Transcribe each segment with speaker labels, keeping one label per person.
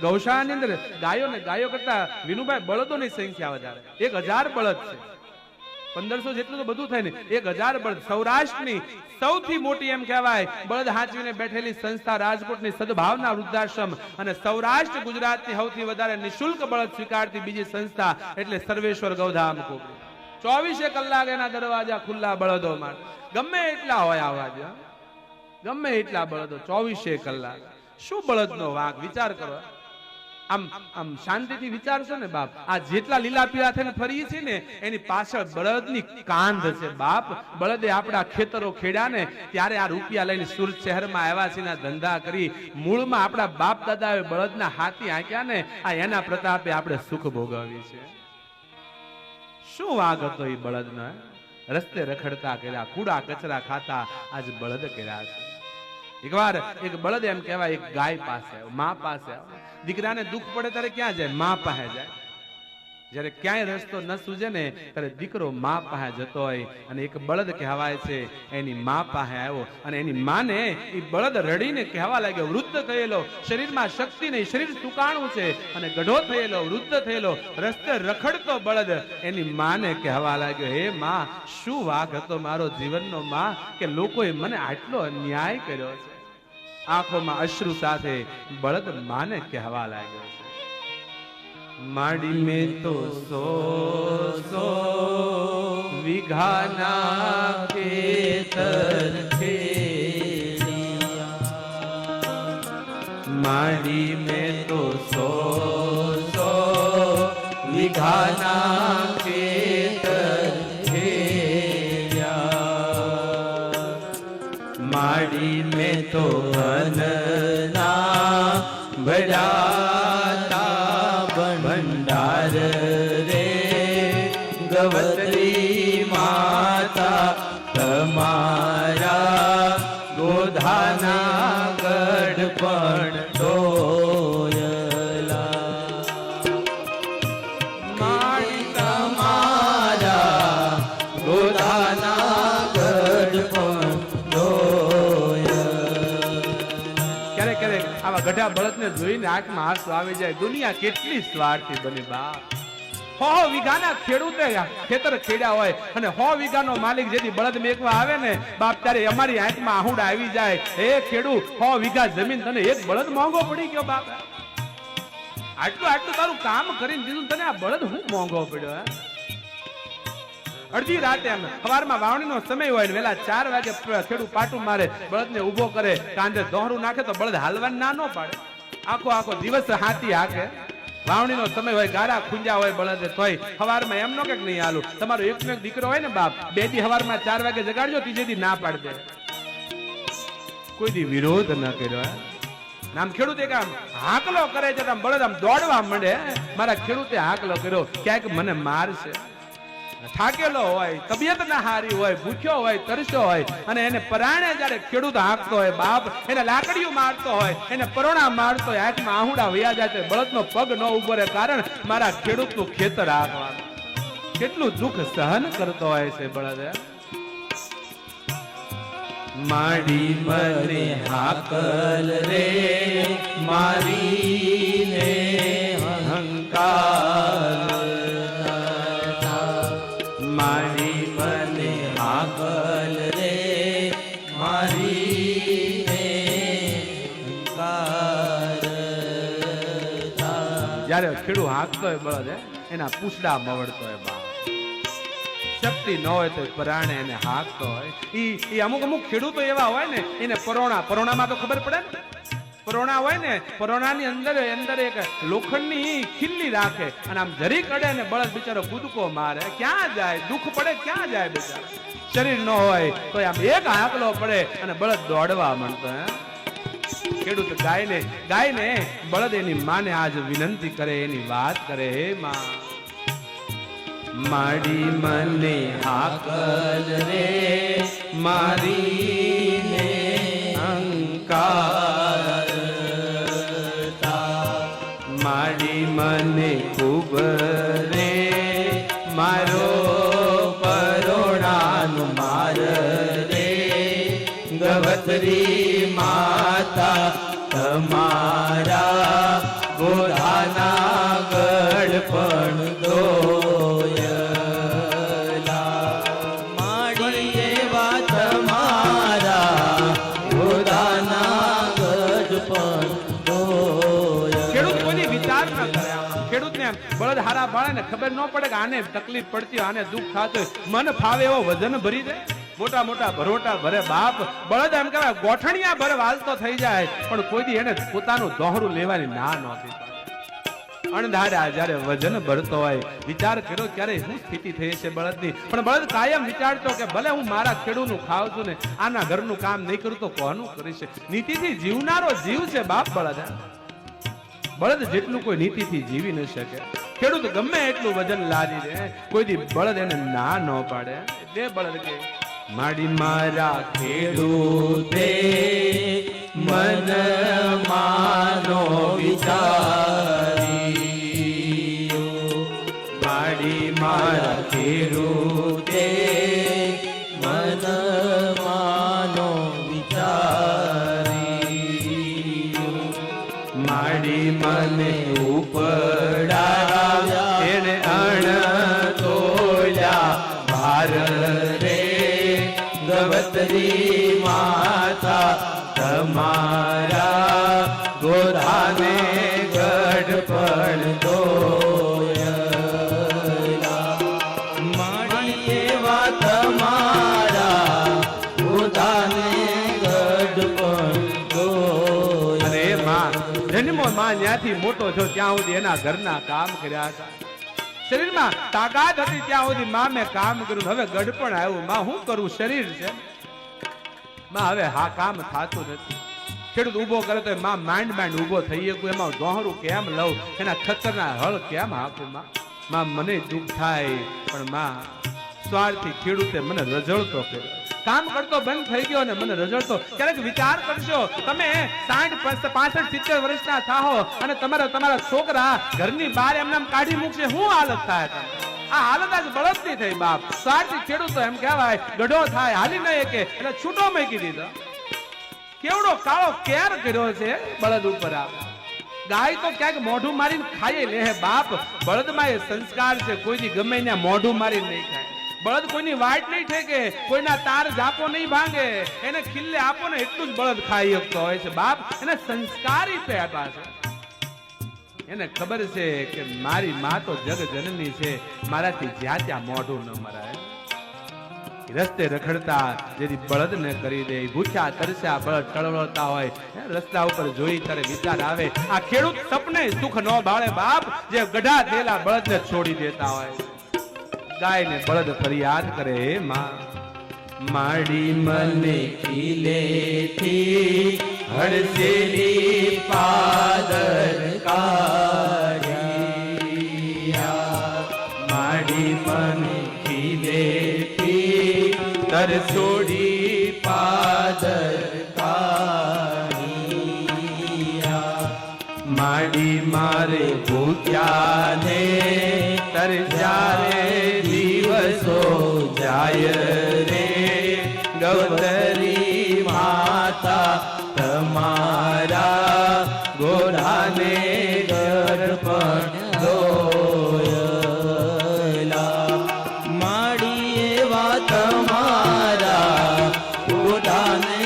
Speaker 1: ગૌશાળાની અંદર ગાયો ને ગાયો કરતા વિનુભાઈ બળદોની સંખ્યા વધારે. એક હજાર બળદ છે. પંદરસો જેટલું તો બધું થાય ને. એક હજાર બળદ. સૌરાષ્ટ્રની સૌથી મોટી એમ કહેવાય, બળદ હાંચવીને બેઠેલી સંસ્થા રાજકોટની સદભાવના વૃદ્ધાશ્રમ અને સૌરાષ્ટ્ર ગુજરાતની સૌથી વધારે નિશુલ્ક બળદ સ્વીકારતી બીજી સંસ્થા એટલે સર્વેશ્વર ગૌધામ કોકરી. ચોવીસે કલાક એના દરવાજા ખુલ્લા બળદો માટે. ગમે એટલા હોય આવા ગમે એટલા બળદો. ચોવીસે કલાક. શું બળદનો વાંક? વિચાર કરો. આમ આમ શાંતિથી વિચારશો ને બાપ, આ જેટલા લીલા પીળા થઈને ફરીએ છીએ ને, એની પાછળ બળદની કાંધ છે બાપ. બળદે આપણા ખેતરો ખેડ્યા ને, ત્યારે આ રૂપિયા લઈને સુરત શહેરમાં આવ્યા છે ધંધા કરી મૂળમાં આપણા બાપ દાદાએ બળદના હાથી આંક્યા ને, આ એના પ્રતાપે આપણે સુખ ભોગવીએ છે શું વાગ હતો એ બળદનો? રસ્તે રખડતા કર્યા, કુડા કચરા ખાતા આજ બળદ કર્યા છે. એકવાર એક બળદ એમ કહેવાય, એક ગાય પાસે મા પાસે. દીકરાને દુઃખ પડે ત્યારે ક્યાં જાય મા પાસે જાય જ્યારે ક્યાંય રસ્તો ન સૂજે ને, ત્યારે દીકરો મા પાસે જતો હોય અને એક બળદ કહેવાય છે, એની મા પાસે આવ્યો. અને એની માને એ બળદ રડીને કહેવા લાગ્યો, વૃદ્ધ થયેલો, શરીરમાં શક્તિ નહીં, શરીર સુકાણું છે. અને ગઢો થયેલો, વૃદ્ધ થયેલો, રસ્તે રખડતો બળદ એની માને કહેવા લાગ્યો, હે મા, શું વાક હતો મારો જીવનનો માં, કે લોકોએ મને આટલો અન્યાય કર્યો છે? આંખોમાં અશ્રુ સાથે બળદ માને કહેવા લાગ્યો છે. માડી મેં તો સો સો વિઘાના ખેતર માડી મેં તો સો સો વિઘાના ખેતર માડી મેં તો ભરાતા ભંડાર રે ગઢા જોઈને આંખમાં આંસુ આવી જાય. દુનિયા કેટલી સ્વાર્થી બની બાપ. હો વીઘાના ખેડૂતે ખેતર ખેડ્યા હોય અને હો, વીઘાનો માલિક જેથી બળદ મેકવા આવે ને, બાપ ત્યારે અમારી આંખમાં આહુડ આવી જાય. એ ખેડૂત હો, વીઘા જમીન તને એક બળદ મોંઘો પડી ગયો બાપ. આટલું આટલું તારું કામ કરીને દીધું તને આ બળદ હું મોંઘો પડ્યો, હે? અડધી રાતે એમ સવારમાં વાવણીનો સમય હોય ને વેલા ચાર વાગે ખેડૂત પાટું મારે બળદને ઊભો કરે. કાંધે દોહરું નાખે તો બળદ હાલવા ના ન પાડે. આખો આખો દિવસ હાથી હાકે. વાવણીનો સમય હોય, ગારા ખુંજા હોય, બળદ તોય. સવારમાં એમનો કે નહીં હાલું. તમારો એક એક દીકરો હોય ને બાપ, બે દી સવારમાં ચાર વાગે જગાડજો, ત્રીજે દી ના પાડી કોઈ દી વિરોધ ન કર્યો નામ ખેડૂત એક આમ હાકલો કરે છે આમ બળદ આમ દોડવા માંડે મારા ખેડૂતે હાકલો કર્યો. ક્યાંક મને મારશે. થાકેલો હોય, તબિયત ના હારી હોય, ભૂખ્યો હોય, તરસ્યો હોય, અને એને પરાણે જ્યારે ખેડૂત હાંકતો હોય, બાપ એને લાકડીઓ મારતો હોય, એને પરોણા મારતો હોય આંખમાં આહુડા વયા જાય તો બળદનો પગ ન ઊભો કારણ મારા ખેડૂતનું ખેતર હાંકવાનું કેટલું દુઃખ સહન કરતો હોય છે બળદ માડી મરે હાકલ રે મારી ને જ્યારે ખેડૂ હાંકતો હોય બળદ એના પૂછડા મવડતો હોય બા શક્તિ ન હોય તો પરાણે એને હાંકતો હોય. ઈ ઈ અમુક અમુક ખેડૂતો એવા હોય ને, એને પરોણા, પરોણામાં તો ખબર પડે ને? પરોણા હોય ને, પરોણાની અંદર અંદર એક લોખંડની ખીલ્લી રાખે અને આમ જરી કડે ને બળદ બિચારો કૂદકો મારે. ક્યાં જાય? દુઃખ પડે, ક્યાં જાય બિચારો? શરીર ન હોય તો આમ એક હાંકલો પડે અને બળદ દોડવા માંડતો હે. ખેડૂત ગાયને ગાયને બળદ એની માને આજ વિનંતી કરે, એની વાત કરે, હે માં. માડી મને હાકલ રે મારી અંકાર એમ બળદ હારા ભાળે ને ખબર ન પડે કે આને તકલીફ પડતી આને દુઃખ થતું મન ફાવે એવો વજન ભરી દે. મોટા મોટા ભરોટા ભરે બાપ. બળદ એમ કહેવાય, ગોઠણિયા ભરે વાલતો થઈ જાય, પણ કોઈ એને પોતાનું દોહરું લેવાની ના નહોતી અણધાર્યા જ્યારે વજન ભરતો હોય, વિચાર કર્યો ક્યારે શું સ્થિતિ થઈ છે બળદની? પણ બળદ કાયમ વિચારતો કે ભલે હું મારા ખેડૂતનું ખાવ છું ને, આના ઘરનું કામ નહીં કરું તો કોનું કરીશ નીતિથી જીવનારો જીવ છે બાપ બળદ બળદ જેટલું કોઈ નીતિથી જીવી ન શકે. ખેડૂત ગમે એટલું વજન લાદી દે કોઈ દી બળદ એને ના ન પાડે. દે બળદ કે માડી મારા ખેડૂતે,
Speaker 2: મન માનો વિચારી ઉપડાવ્યા
Speaker 1: એને અણ તોલ્યા ભાર
Speaker 2: રે ગવતરી
Speaker 1: માં ત્યાંથી મોટો થયો ત્યાં સુધી એના ઘરના કામ કર્યા હતા. શરીરમાં તાકાત હતી, ત્યાં સુધી માં મેં કામ કર્યું હવે ગઢપણ આવ્યું. માં શું કરું? શરીર છે. માં હવે હા કામ થતું નથી. ખેડૂત ઊભો કરે તો માં માંડ માંડ ઊભો થઈ ગયું એમાં દોહરું કેમ લઉં? એના ખતરના હળ કેમ આપું માં? માં મને દુઃખ થાય, પણ માં સ્વાર્થી ખેડૂતે મને રજળતો કર્યો. કામ કરતો બંધ થઈ ગયો ને મને રજળતો ક્યારેક વિચાર કરશો તમે સાઠ પાસઠ, સિત્તેર વર્ષના થાહો અને તમારા તમારા છોકરા ઘરની બહાર એમને કાઢી મૂકશે. હું હાલત થાય આ હાલત આજ બળદની થઈ, બાપ. સ્વાર્થી ખેડૂતો એમ કહેવાય, ગઢો થાય, હાલી નહીં કે એટલે છૂટો મૂકી દીધો. કેવડો કાળો કેર કર્યો છે બળદ ઉપર આ. ગાય તો ક્યાંક મોઢું મારીને ખાઈ લે બાપ. બળદમાં એ સંસ્કાર છે, કોઈની ગમે ત્યાં મોઢું મારીને નહીં ખાય. બળદ કોઈની વાટ નહીં ઠેકે, કોઈના તાર જાપો નહીં ભાંગે. એને ખિલ્લે આપો ને એટલું જ બળદ ખાઈ શકતો હોય છે બાપ. એને સંસ્કારી પે આપ્યા છે. એને ખબર છે કે મારી મા તો જગ જનની છે. મારાથી જ્યાં ત્યાં મોઢું ન મરાય. રસ્તે રખડતા જેથી બળદ ને કરી દે. ભૂખ્યા તરસ્યા બળદ ટળવળતા હોય. રસ્તા ઉપર જોઈ ત્યારે વિચાર આવે, આ ખેડૂત સપને સુખ ન બાળે બાપ. જે ગઢા થયેલા બળદ ને છોડી દેતા હોય. ગાય ને બળદ ફરિયાદ કરે, હે માં,
Speaker 2: માડી મને કિલેથી હડસેલી પાદર કાઢિયા. માડી મને કિલેથી તરસોડી પાદર માડી મારે ભૂખ્યા ને દિવસો જાય રે ગૌતરી માતા તમારા ગોઢાને ગર્ભણ માડી એવા તમારા ગોરાને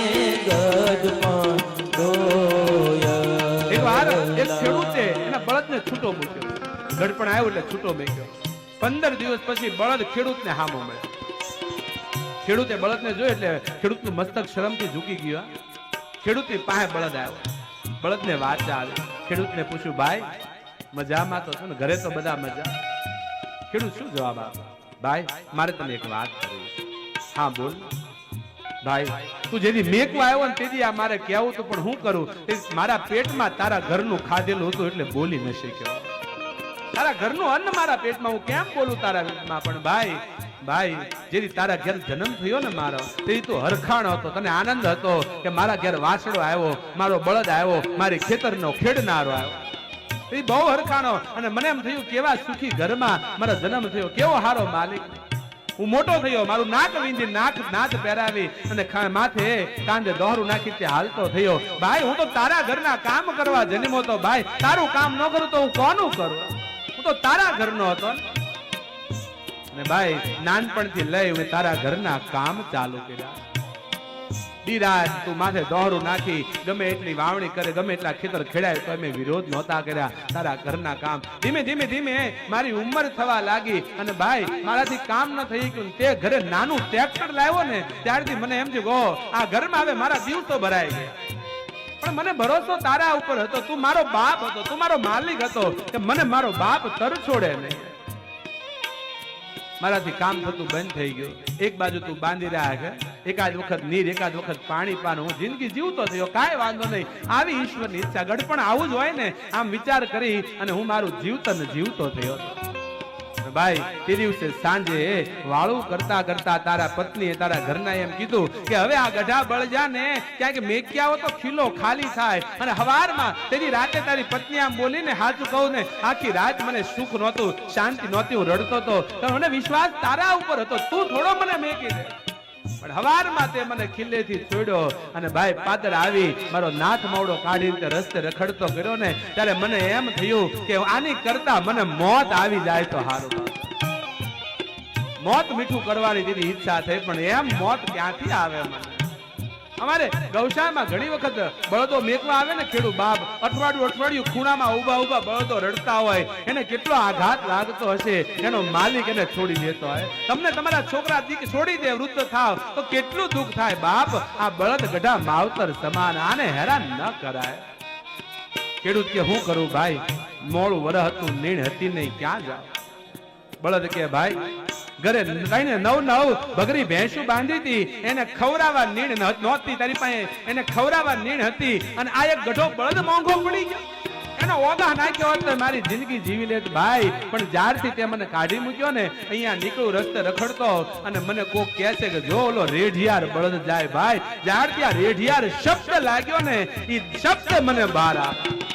Speaker 2: ગર્ભણ દોયલા
Speaker 1: એક વાર એક ખેડૂતે એના બળદને છૂટો મૂક્યો. ગડપણ આવ્યો એટલે છૂટો મૂક્યો. પંદર દિવસ પછી બળદ ખેડૂતને હામો મળ્યો. ખેડૂતે બળદને જોયું એટલે ખેડૂતનું મસ્તક શરમથી ઝૂકી ગયું. ખેડૂતની પાસે બળદ આવ્યો. બળદને વાત ચાલે ખેડૂતને પૂછ્યું, ભાઈ, મજામાં તો છો ને? ઘરે તો બધા મજા. ખેડૂત શું જવાબ આપે? ભાઈ, મારે તને એક વાત કરવી હા, બોલ. ભાઈ, તું જેથી મેકવા આવ્યો ને તેથી આ મારે કહેવું હતું, પણ હું કરું? મારા પેટમાં તારા ઘરનું ખાધેલું હતું એટલે બોલી ન શક્યો. તારા ઘરનું અન્ન મારા પેટમાં, હું કેમ બોલું તારા પેટમાં? પણ ભાઈ ભાઈ, જેથી તારા ઘેર જન્મ થયો ને મારો, તેથી તું હરખાણ હતો, તને આનંદ હતો કે મારા ઘેર વાસડો આવ્યો, મારો બળદ આવ્યો, મારી ખેતરનો ખેડનારો આવ્યો. એ બહુ હરખાણો, અને મને એમ થયું, કેવા સુખી ઘરમાં મારો જન્મ થયો, કેવો હારો માલિક. હું મોટો થયો, મારું નાક વીંધી, નાક નાચ પહેરાવી, અને માથે કાંધે દોહરું નાખી તે હાલતો થયો. ભાઈ, હું તો તારા ઘરના કામ કરવા જન્મો તો, ભાઈ, તારું કામ ન કરું તો હું કોનું કરું? હું તો તારા ઘરનો હતો ને. અને ભાઈ, નાનપણથી લઈ હું તારા ઘરના કામ ચાલુ કર્યા. દીરાજ તું માથે દોહરું નાખી, ગમે એટલી વાવણી કરે, ગમે એટલા ખેતર ખેડાય તો અમે વિરોધ નહોતા કર્યા. તારા ઘરના કામ. ધીમે ધીમે ધીમે, મારી ઉંમર થવા લાગી અને ભાઈ, મારાથી કામ ન થઈ ગયું તે ઘરે નાનું ટ્રેક્ટર લાવ્યો ને, ત્યારથી મને એમ થયું કે આ ઘરમાં હવે મારા દિવસો ભરાઈ ગયા. પણ મને ભરોસો તારા ઉપર હતો. તું મારો બાપ હતો. તું મારો માલિક હતો કે મને મારો બાપ તર છોડે નહીં. મારાથી કામ થતું બંધ થઈ ગયું. એક બાજુ તું બાંધી રહ્યા છે, એકાદ વખત નીર, એકાદ વખત પાણી પાન. હું જિંદગી જીવતો થયો, કાંઈ વાંધો નહીં. આવી ઈશ્વરની ઈચ્છા. ગઢપણ આવું જ હોય ને, આમ વિચાર કરી અને હું મારું જીવતન જીવતો થયો ભાઈ, તે દિવસે સાંજે વાળું કરતા કરતા તારા પત્નીએ તારા ઘરના એમ કીધું કે હવે આ ગઢા બળજા ને ક્યાંક મેક્યાઓ તો ખીલો ખાલી થાય અને હવારમાં તેની રાતે તારી પત્ની આમ બોલીને હાચું કહું ને, આખી રાત મને સુખ નહોતું, શાંતિ નહોતી, હું રડતો હતો પણ મને વિશ્વાસ તારા ઉપર હતો, તું થોડો મને મેકી દે. પણ હવારમાં તે મને ખીલ્લેથી છોડ્યો અને ભાઈ પાદર આવી, મારો નાથ માવડો કાઢી રીતે રસ્તે રખડતો કર્યો ને, ત્યારે મને એમ થયું કે આની કરતા મને મોત આવી જાય તો સારું મોત મીઠું કરવાની તેની ઈચ્છા થઈ, પણ એમ મોત ક્યાંથી આવે મને? અમારે ગૌશાળામાં ઘણી વખત બળદો મેકવા આવે ને ખેડૂત બાપ, અઠવાડિયું અઠવાડિયું ખૂણામાં ઊભા ઊભા બળદો રડતા હોય, એને કેટલો આઘાત લાગતો હશે, એનો માલિક એને છોડી દેતો હોય. તમને તમારા છોકરા દીક છોડી દે, વૃદ્ધ થાવ, તો કેટલું દુઃખ થાય બાપ? આ બળદ ગઢા માવતર સમાન, આને હેરાન ન કરાય. ખેડૂત કે, હું કરું ભાઈ? મોડું વરહ હતું, નીણ હતી નહીં, ક્યાં જાવ બળદ કે, ભાઈ ઘરે લઈને નવ નવ બગરી ભેંસું બાંધી હતી. એને ખવરાવા નીણ નહોતી. તારી પાસે એને ખવરાવા નીણ હતી. અને આ એક ગઢો બળદ મોંઘો પડી ગયો. એનો ઓગા નાખ્યો હોત તો મારી જિંદગી જીવી લેત ભાઈ. પણ જ્યારથી તે મને કાઢી મૂક્યો ને, અહીંયા નીકળું રસ્તે રખડતો અને મને કોક કહે છે કે, જો ઓલો રેઢિયાર બળદ જાય ભાઈ. જ્યારથી આ રેઢિયાર શબ્દ લાગ્યો ને એ શબ્દ મને બહાર આવે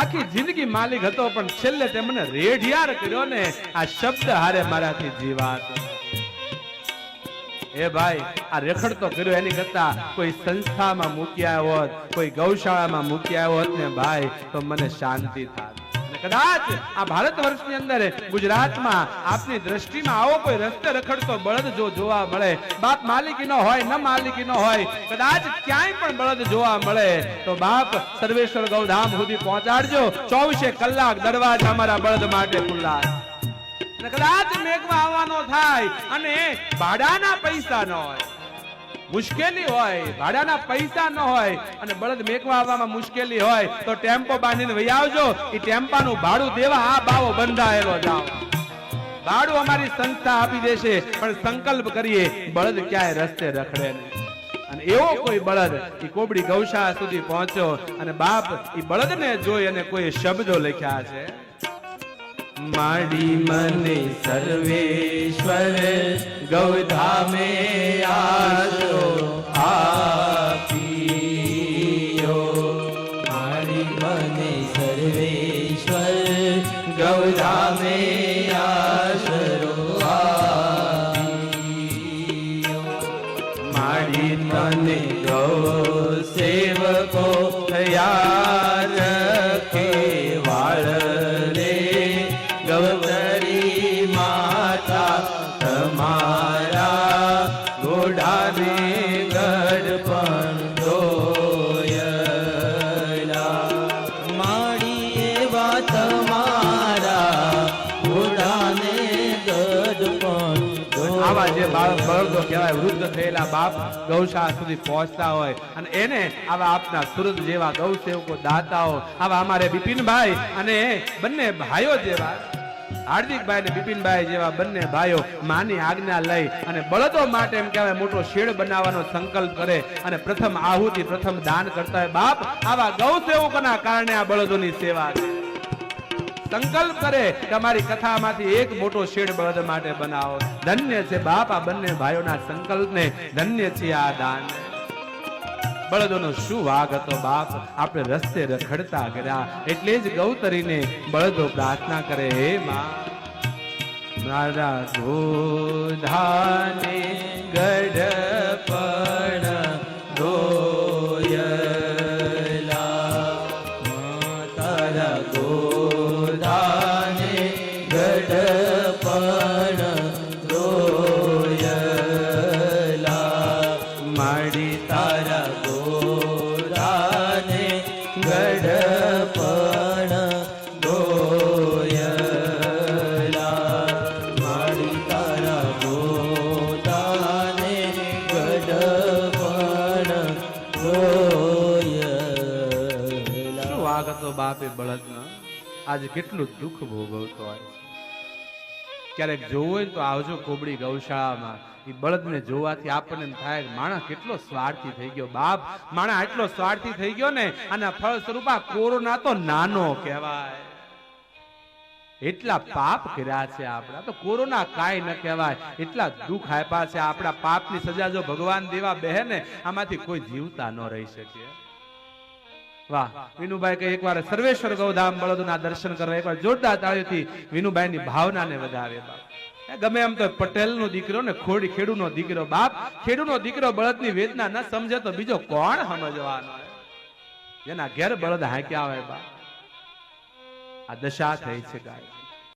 Speaker 1: આખી જિંદગી માલિક હતો, પણ છેલ્લે તે મને રેઢિયાર કર્યો ને આ શબ્દ હારે મારાથી જીવાત. એ ભાઈ, આ રેખડતો કર્યો એની કરતા કોઈ સંસ્થામાં મૂક્યા હોત, કોઈ ગૌશાળામાં મૂક્યા હોત ને ભાઈ, તો મને શાંતિ થાત. કદાચ આ ભારત વર્ષની અંદર ગુજરાતમાં આપની દ્રષ્ટિમાં આવો કોઈ રસ્તે રખડતો બળદ જો જોવા મળે. બાપ માલિકી નો હોય, ન માલિકીનો હોય, કદાચ ક્યાંય પણ બળદ જોવા મળે, તો બાપ સર્વેશ્વર ગૌધામ સુધી પહોંચાડજો. ચોવીસે કલાક દરવાજા અમારા બળદ માટે ખુલ્લા કદાચ મેઘમાં આવવાનો થાય અને ભાડાના પૈસા ન હોય. મુશ્કેલી હોય, ભાડાના પૈસા ન હોય અને બળદ મેકવા આવવામાં મુશ્કેલી હોય, તો ટેમ્પો બાંધીને વહી આવજો. એ ટેમ્પાનું ભાડું દેવા આ બાવો બંધાયેલો જાઓ. ભાડું અમારી સંસ્થા આપી દેશે, પણ સંકલ્પ કરીએ, બળદ ક્યાંય રસ્તે રખડે નહીં. અને એવો કોઈ બળદ એ કોબડી ગૌશાળા સુધી પહોંચ્યો અને બાપ એ બળદને જોઈ અને કોઈ શબ્દો લખ્યા છે.
Speaker 2: માડી મને સર્વેશ્વર ગૌધામે આશરો આપીયો
Speaker 1: કહેવાય, વૃદ્ધ થયેલા બાપ ગૌશાળા સુધી પહોંચતા હોય અને એને આવા આપના સુરત જેવા ગૌ સેવકો દાતાઓ, આવા અમારે બિપિનભાઈ અને બંને ભાઈઓ જેવા, હાર્દિકભાઈ અને બિપિનભાઈ જેવા બંને ભાઈઓ માની આજ્ઞા લઈ અને બળદો માટે એમ કહેવાય, મોટો શેડ બનાવવાનો સંકલ્પ કરે અને પ્રથમ આહુતિ, પ્રથમ દાન કરતા હોય બાપ આવા ગૌ સેવકોના કારણે આ બળદોની સેવા છે સંકલ્પ કરે, તમારી કથામાંથી એક મોટો શેડ બળદ માટે બનાવો. ધન્ય છે બાપ આ બંને ભાઈઓના સંકલ્પને, ધન્ય છે આ દાન. બળદોનો શું વાગ હતો બાપ? આપણે રસ્તે રખડતા કર્યા. એટલે જ ગૌતરીને બળદો પ્રાર્થના કરે, હે માં, મારા ગોધાને
Speaker 2: ગઢપણ દોયલા
Speaker 1: આજે કેટલું દુઃખ ભોગવતો હોય ક્યારેક જોવું હોય તો આવજો કોબડી ગૌશાળામાં. એ બળદને જોવાથી આપણને થાય માણસ કેટલો સ્વાર્થી થઈ ગયો. બાપ માણસ આટલો સ્વાર્થી થઈ ગયો ને, આના ફળ સ્વરૂપ કોરોના તો નાનો કહેવાય. એટલા પાપ કર્યા છે આપણા. તો કોરોના કાંઈ ન કહેવાય. એટલા દુઃખ આપ્યા છે આપણા. પાપની સજા જો ભગવાન દેવા બહેને આમાંથી કોઈ જીવતા ન રહી શકે. વાહ. વિનુભાઈ કે એકવાર સર્વેશ્વર ગૌધામ બળદના દર્શન કરવા, એકવાર જોરદાર તાળીઓથી વિનુભાઈની ભાવનાને વધાવે બાપ. ગમે એમ તો પટેલ નો દીકરો ને ખોડી ખેડૂ નો દીકરો બાપ. ખેડૂનો દીકરો બળદની વેદના ન સમજે તો બીજો કોણ સમજવાનો? જેના ઘેર બળદ હાંક્યા હોય બાપ. આ દશા થઈ છે ગાય.